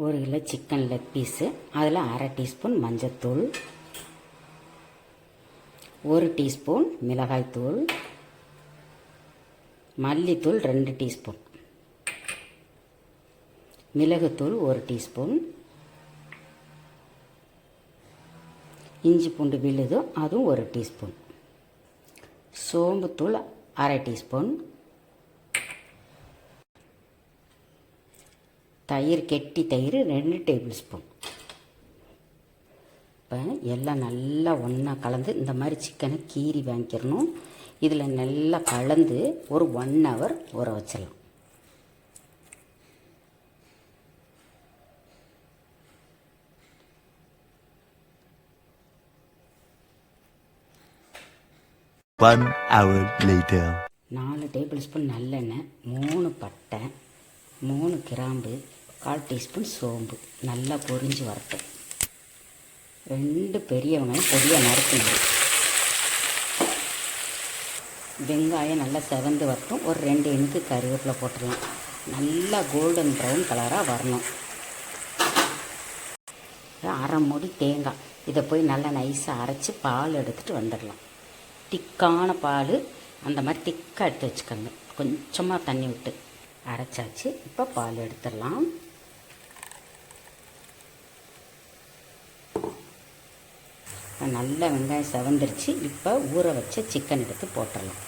ஒரு kilo chicken leg piece அதில் அரை டீஸ்பூன் மஞ்சத்தூள் ஒரு டீஸ்பூன் மிளகாய்த்தூள் மல்லித்தூள் ரெண்டு டீஸ்பூன் மிளகுத்தூள் ஒரு டீஸ்பூன் இஞ்சி பூண்டு விழுதும் அதுவும் ஒரு டீஸ்பூன் சோம்புத்தூள் அரை டீஸ்பூன் தயிர் கெட்டி தயிர் ரெண்டு டேபிள் ஸ்பூன். இப்போ எல்லாம் நல்லா ஒன்றா கலந்து இந்த மாதிரி சிக்கனை கீறி வாங்கிக்கிறணும் இதில் நல்லா கலந்து ஒரு ஒன் ஹவர் ஊற வச்சிடலாம். One hour later. நாலு டேபிள் ஸ்பூன் நல்லெண்ணெய் மூணு பட்டை மூணு கிராம்பு கால் டீஸ்பூன் சோம்பு. நல்லா பொரிஞ்சு வரட்டும். ரெண்டு பெரிய வெங்காயம் பொடியாக நறுக்கணும். வெங்காயம் நல்லா செவந்து வரட்டும். ஒரு ரெண்டு இனுக்கு கருவேப்பிலை போட்டுடலாம். நல்லா கோல்டன் ப்ரௌன் கலராக வரணும். அரை மூடி தேங்காய். இதை போய் நல்லா நைஸாக அரைச்சி பால் எடுத்துகிட்டு வந்துடலாம். திக்கான பால். அந்த மாதிரி திக்காக எடுத்து வச்சுக்கோங்க. கொஞ்சமாக தண்ணி விட்டு அரைச்சாச்சு. இப்போ பால் எடுத்துடலாம். நல்லா வெங்காயம் செவந்துருச்சு. இப்போ ஊற வச்ச சிக்கன் எடுத்து போட்டுடலாம்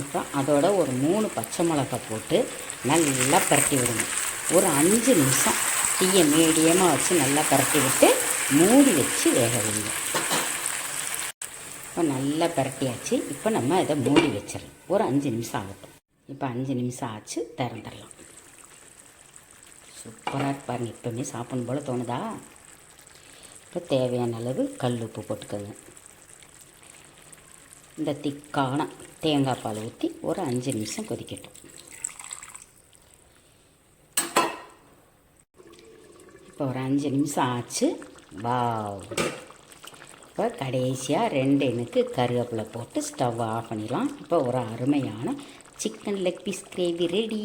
இப்போ அதோட ஒரு மூணு பச்சை மிளகாய் போட்டு நல்லா பரட்டி விடணும். ஒரு அஞ்சு நிமிஷம் தீயை மீடியமாக வச்சு நல்லா பரட்டி விட்டு மூடி வச்சு வேக விடுங்க இப்போ நல்லா பரட்டியாச்சு. இப்போ நம்ம இதை மூடி வச்சிடலாம். ஒரு அஞ்சு நிமிஷம் ஆகட்டும். இப்போ அஞ்சு நிமிஷம் ஆச்சு திறந்துடலாம். சூப்பராக பாருங்க இப்போவுமே சாப்பிடணும் போல் தோணுதா? இப்போ தேவையான அளவு கல் உப்பு போட்டுக்கோங்க. இந்த திக்கான தேங்காய் பால் ஊற்றி ஒரு அஞ்சு நிமிஷம் கொதிக்கட்டும். இப்போ ஒரு அஞ்சு நிமிஷம் ஆச்சு. வா இப்போ கடைசியாக ரெண்டு எனக்கு கருவேப்பிலை போட்டு ஸ்டவ் ஆஃப் பண்ணிடலாம். இப்போ ஒரு அருமையான chicken leg piece gravy ready.